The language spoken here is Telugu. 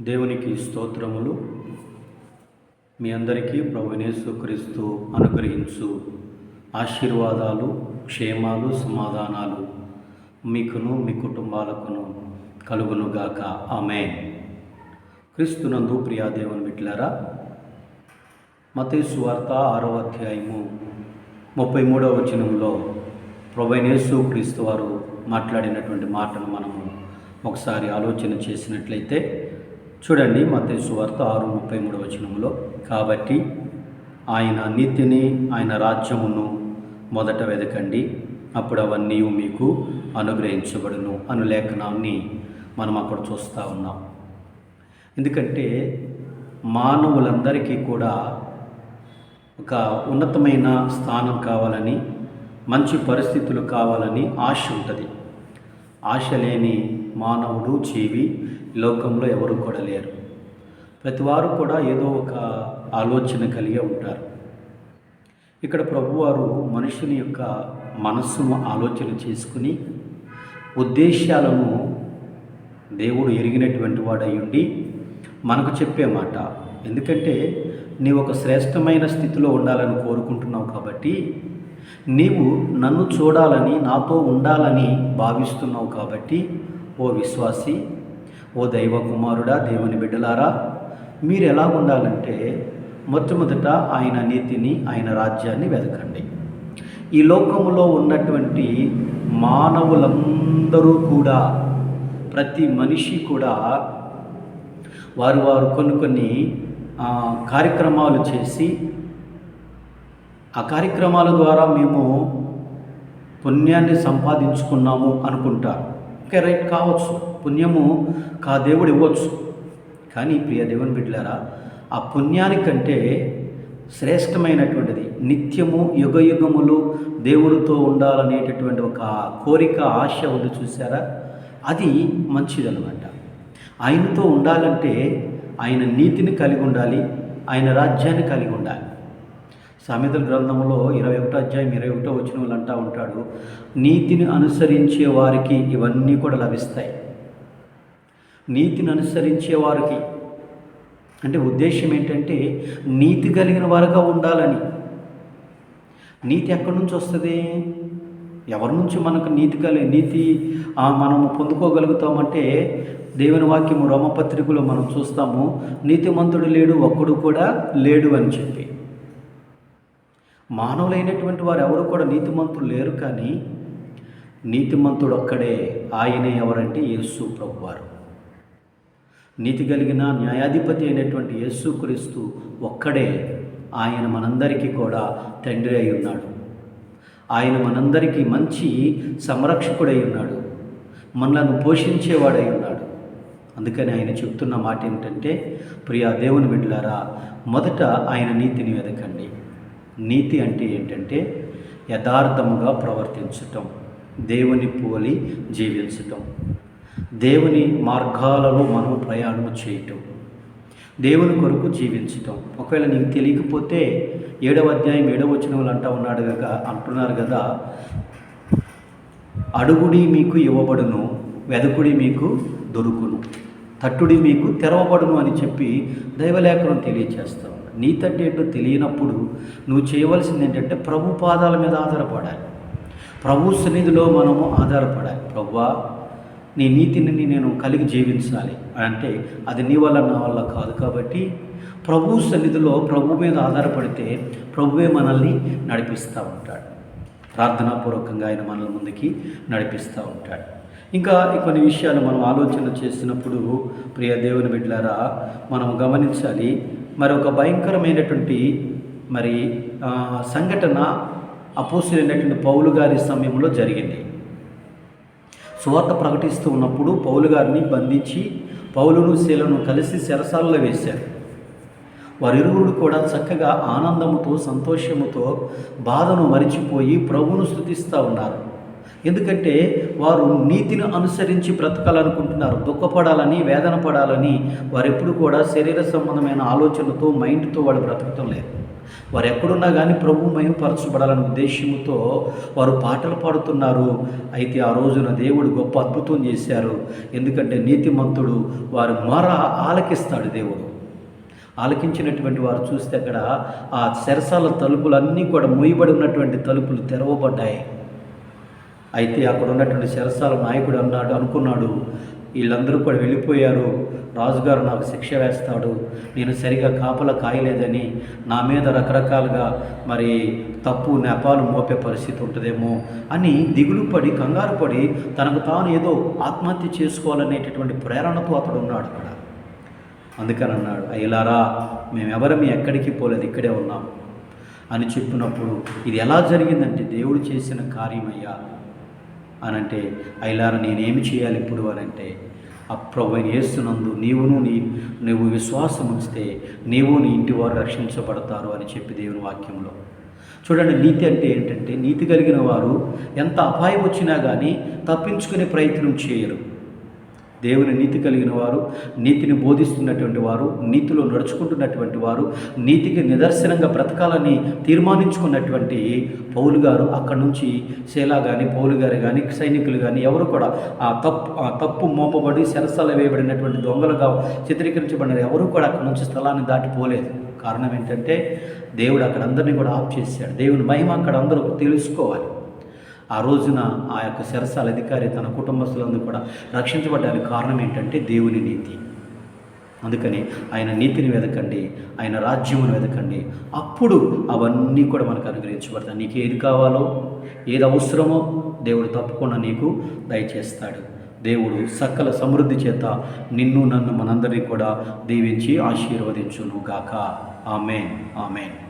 దేవునికి స్తోత్రములు. మీ అందరికీ ప్రభునేసు క్రీస్తు అనుగ్రహించు. ఆశీర్వాదాలు క్షేమాలు సమాధానాలు మీకును మీ కుటుంబాలకును కలుగునుగాక. ఆమె క్రీస్తునందు ప్రియా దేవుని బిట్లారా మతేసు వార్త ఆరో అధ్యాయము ముప్పై మూడవ వచనంలో ప్రభునేసు క్రీస్తు వారు మాట్లాడినటువంటి మాటను మనము ఒకసారి ఆలోచన చేసినట్లయితే చూడండి మతేసు వార్త ఆరు ముప్పై మూడు వచనంలో కాబట్టి ఆయన నీతిని ఆయన రాజ్యమును మొదట వెదకండి. అప్పుడు అవన్నీ మీకు అనుగ్రహించబడును అను లేఖనాన్ని మనం అక్కడ చూస్తూ ఉన్నాం. ఎందుకంటే మానవులందరికీ కూడా ఒక ఉన్నతమైన స్థానం కావాలని మంచి పరిస్థితులు కావాలని ఆశ ఉంటుంది. ఆశ లేని మానవుడు జీవి లోకంలో ఎవరు కూడా లేరు. ప్రతివారు కూడా ఏదో ఒక ఆలోచన కలిగి ఉంటారు. ఇక్కడ ప్రభువారు మనుషుని యొక్క మనస్సును ఆలోచన చేసుకుని ఉద్దేశాలను దేవుడు ఎరిగినటువంటి వాడై ఉండి మనకు చెప్పే మాట. ఎందుకంటే నీవు ఒక శ్రేష్టమైన స్థితిలో ఉండాలని కోరుకుంటున్నావు కాబట్టి నీవు నన్ను చూడాలని నాతో ఉండాలని భావిస్తున్నావు కాబట్టి ఓ విశ్వాసి ఓ దైవ కుమారుడా దేవుని బిడ్డలారా మీరు ఎలా ఉండాలంటే మొట్టమొదట ఆయన నీతిని ఆయన రాజ్యాన్ని వెతకండి ఈ లోకంలో ఉన్నటువంటి మానవులందరూ కూడా ప్రతి మనిషి కూడా వారు వారు కొన్ని కొన్ని కార్యక్రమాలు చేసి ఆ కార్యక్రమాల ద్వారా మేము పుణ్యాన్ని సంపాదించుకున్నాము అనుకుంటారు. ఓకే రైట్ కావచ్చు పుణ్యము కా దేవుడు ఇవ్వచ్చు. కానీ ప్రియ దేవుని బిడ్డలారా ఆ పుణ్యానికంటే శ్రేష్టమైనటువంటిది నిత్యము యుగ యుగములు దేవుడితో ఉండాలనేటటువంటి ఒక కోరిక ఆశ ఉంది చూసారా అది మంచిదనమాట ఆయనతో ఉండాలంటే ఆయన నీతిని కలిగి ఉండాలి ఆయన రాజ్యాన్ని కలిగి ఉండాలి. సామెతల గ్రంథంలో ఇరవై ఒకటో అధ్యాయం ఇరవై ఒకటో వచ్చిన వాళ్ళు అంటూ ఉంటాడు నీతిని అనుసరించే వారికి ఇవన్నీ కూడా లభిస్తాయి. నీతిని అనుసరించే వారికి అంటే ఉద్దేశం ఏంటంటే నీతి కలిగిన వారుగా ఉండాలని. నీతి ఎక్కడి నుంచి వస్తుంది? ఎవరి నుంచి మనకు నీతి కలి నీతి మనము పొందుకోగలుగుతామంటే దేవుని వాక్యము రోమపత్రికలో మనం చూస్తాము నీతిమంతుడు లేడు ఒక్కడు కూడా లేడు అని చెప్పి. మానవులైనటువంటి వారు ఎవరు కూడా నీతిమంతులు లేరు కానీ నీతిమంతుడు ఒక్కడే ఆయనే ఎవరంటే యేసు ప్రభువారు. నీతి కలిగిన న్యాయాధిపతి అయినటువంటి యేసుక్రీస్తు ఒక్కడే ఆయన మనందరికీ కూడా తండ్రి అయి ఉన్నాడు. ఆయన మనందరికీ మంచి సంరక్షకుడై ఉన్నాడు. మనలను పోషించేవాడై ఉన్నాడు. అందుకని ఆయన చెప్తున్న మాట ఏంటంటే ప్రియా దేవుని బిడ్డలారా మొదట ఆయన నీతిని వెదకండి నీతి అంటే ఏంటంటే యథార్థముగా ప్రవర్తించటం దేవుని పోలి జీవించటం దేవుని మార్గాలలో మనం ప్రయాణం చేయటం దేవుని కొరకు జీవించటం. ఒకవేళ నీకు తెలియకపోతే ఏడవ అధ్యాయం ఏడవ వచనములు అంటా ఉన్నాడు కదా అంటున్నారు కదా అడుగుడి మీకు ఇవ్వబడును వెదకుడి మీకు దొరుకును తట్టుడి మీకు తెరవబడును అని చెప్పి దైవలేఖనం తెలియచేస్తాం. నీతంటే ఏంటో తెలియనప్పుడు నువ్వు చేయవలసింది ఏంటంటే ప్రభు పాదాల మీద ఆధారపడాలి. ప్రభు సన్నిధిలో మనము ఆధారపడాలి. ప్రభువా నీ నీతిని నేను కలిగి జీవించాలి. అంటే అది నీ వల్ల నా వల్ల కాదు కాబట్టి ప్రభు సన్నిధిలో ప్రభు మీద ఆధారపడితే ప్రభువే మనల్ని నడిపిస్తూ ఉంటాడు. ప్రార్థనాపూర్వకంగా ఆయన మనల్ని ముందుకి నడిపిస్తూ ఉంటాడు. ఇంకా కొన్ని విషయాలు మనం ఆలోచన చేసినప్పుడు ప్రియ దేవుని బిడ్డలారా మనం గమనించాలి మరి ఒక భయంకరమైనటువంటి మరి సంఘటన అపోసులైనటువంటి పౌలు గారి సమయంలో జరిగింది. సువార్త ప్రకటిస్తూ ఉన్నప్పుడు పౌలు గారిని బంధించి పౌలును శీలను కలిసి చెరసాలలో వేశారు. వారిరువురు కూడా చక్కగా ఆనందముతో సంతోషముతో బాధను మరిచిపోయి ప్రభువును స్థుతిస్తూ ఉన్నారు. ఎందుకంటే వారు నీతిని అనుసరించి బ్రతకాలనుకుంటున్నారు. దుఃఖపడాలని వేదన పడాలని వారు ఎప్పుడు కూడా శరీర సంబంధమైన ఆలోచనతో మైండ్తో వాడు బ్రతకటం లేదు. వారు ఎక్కడున్నా కానీ ప్రభు మహిమపరచబడాలనే ఉద్దేశంతో వారు పాటలు పాడుతున్నారు. అయితే ఆ రోజున దేవుడు గొప్ప అద్భుతం చేశారు. ఎందుకంటే నీతిమంతుడు వారి మొర ఆలకిస్తాడు దేవుడు. ఆలకించినటువంటి వారు చూస్తే అక్కడ ఆ శరసాల తలుపులన్నీ కూడా మూయబడి ఉన్నటువంటి తలుపులు తెరవబడ్డాయి. అయితే అక్కడ ఉన్నటువంటి శరసాల నాయకుడు అన్నాడు అనుకున్నాడు వీళ్ళందరూ కూడా వెళ్ళిపోయారు. రాజుగారు నాకు శిక్ష వేస్తాడు. నేను సరిగా కాపలా కాయలేదని నా మీద రకరకాలుగా మరి తప్పు నెపాలు మోపే పరిస్థితి ఉంటుందేమో అని దిగులు పడి కంగారు పడి తనకు తాను ఏదో ఆత్మహత్య చేసుకోవాలనేటటువంటి ప్రేరణతో అతడు ఉన్నాడు అక్కడ. అందుకని అన్నాడు అయ్యలారా మేమెవరమి ఎక్కడికి పోలేదు ఇక్కడే ఉన్నాం. అని చెప్పినప్పుడు ఇది ఎలా జరిగిందంటే దేవుడు చేసిన కార్యమయ్యా అని అంటే అయిలారా నేనేమి చేయాలి ఇప్పుడు? అనంటే అప్రభు యేసునందు నీవును నీ నువ్వు విశ్వాసం ఉంచితే నీవు నీ ఇంటి వారు రక్షించబడతారు అని చెప్పి దేవుని వాక్యంలో. చూడండి నీతి అంటే ఏంటంటే నీతి కలిగిన వారు ఎంత అపాయం వచ్చినా కానీ తప్పించుకునే ప్రయత్నం చేయరు. దేవుని నీతి కలిగిన వారు నీతిని బోధిస్తున్నటువంటి వారు నీతిలో నడుచుకుంటున్నటువంటి వారు నీతికి నిదర్శనంగా బ్రతకాలని తీర్మానించుకున్నటువంటి పౌలు గారు అక్కడి నుంచి శేలా కానీ పౌలు గారు కానీ సైనికులు కానీ ఎవరు కూడా ఆ తప్పు ఆ తప్పు మోపబడి శరసాల వేయబడినటువంటి దొంగలుగా చిత్రీకరించబడిన ఎవరు కూడా అక్కడి నుంచి స్థలాన్ని దాటిపోలేదు కారణం ఏంటంటే దేవుడు అక్కడ అందరినీ కూడా ఆఫ్ చేశాడు. దేవుని మహిమ అక్కడ అందరూ తెలుసుకోవాలి. ఆ రోజున ఆ యొక్క శరసాల అధికారి తన కుటుంబస్తులందరూ కూడా రక్షించబడ్డానికి కారణం ఏంటంటే దేవుని నీతి. అందుకని ఆయన నీతిని వెతకండి ఆయన రాజ్యమును వెతకండి అప్పుడు అవన్నీ కూడా మనకు అనుగ్రహించబడతాయి. నీకు ఏది కావాలో ఏది అవసరమో దేవుడు తప్పకుండా నీకు దయచేస్తాడు. దేవుడు సకల సమృద్ధి చేత నిన్ను నన్ను మనందరినీ కూడా దీవించి ఆశీర్వదించును గాక ఆమెన్. ఆమెన్.